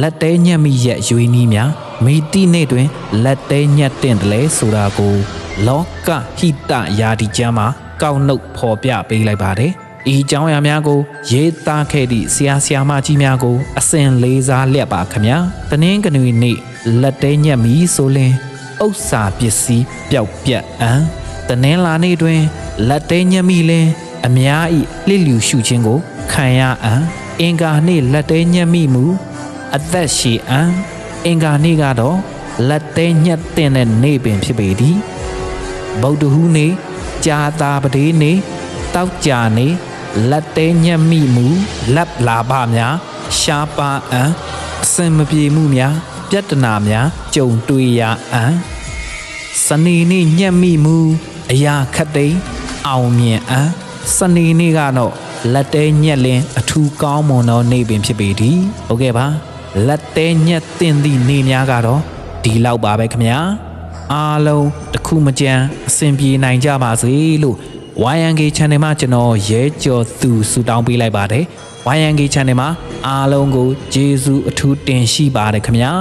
လက်သေးညက်မိရက်ရွေးနီးများမိတိနေ့တွင်လက်သေးညက်တင့်တယ်လဲဆိုတာကို လောကဟိတယာတိကျမ်းမှာကောက်နှုတ်ဖော်ပြပေးလိုက်ပါတယ်။ဤအကြောင်းအရာများကိုရေးသားခဲ့သည့်ဆရာဆရာမကြီးများကို အစဉ်လေးစားလျက်ပါခင်ဗျာ။တနင်္ဂနွေနေ့လက်သေးညက်မိဆိုလင်ဥစ္စာပစ္စည်းပျောက်ပြတ်အံတနင်္လာနေ့တွင်လက်သေးညက်မိလင်အများဤလှစ်လျူရှုခြင်းကိုခံရအံအင်္ဂါနေ့လက်သေးညက်မိမူ အသက်ရှည်အံအင်္ဂါနေ့ကတော့လက်တဲညက်တင်တဲ့နေ့ပင်ဖြစ်ပေသည်ဗုဒ္ဓဟူးနေ့ကြာတာပတိနေ့တောက်ကြနေ့လက်တဲညက်မိမူလက်လာပများရှားပါအံအစင်မပြေမှုများပြဿနာများကြုံတွေ့ရအံစနေနေ့ညက်မိမူအရာခတ်သိမ်းအောင်မြင်အံစနေနေ့ကတော့လက်တဲညက်လင်းအထူးကောင်းမွန်သောနေ့ပင်ဖြစ်ပေသည်ဟုတ်ကဲ့ပါ လက်တဲညက်တင်သည့်နေ့များကတော့ဒီလောက်ပါပဲခင်ဗျာအားလုံးတစ်ခုမကြမ်းအဆင်ပြေနိုင်ကြပါစေလို့ YNG Channel မှာကျွန်တော်ရဲကျော်သူဆူတောင်းပေးလိုက်ပါတယ် YNG Channel မှာအားလုံးကိုကျေးဇူးအထူးတင်ရှိပါတယ်ခင်ဗျာ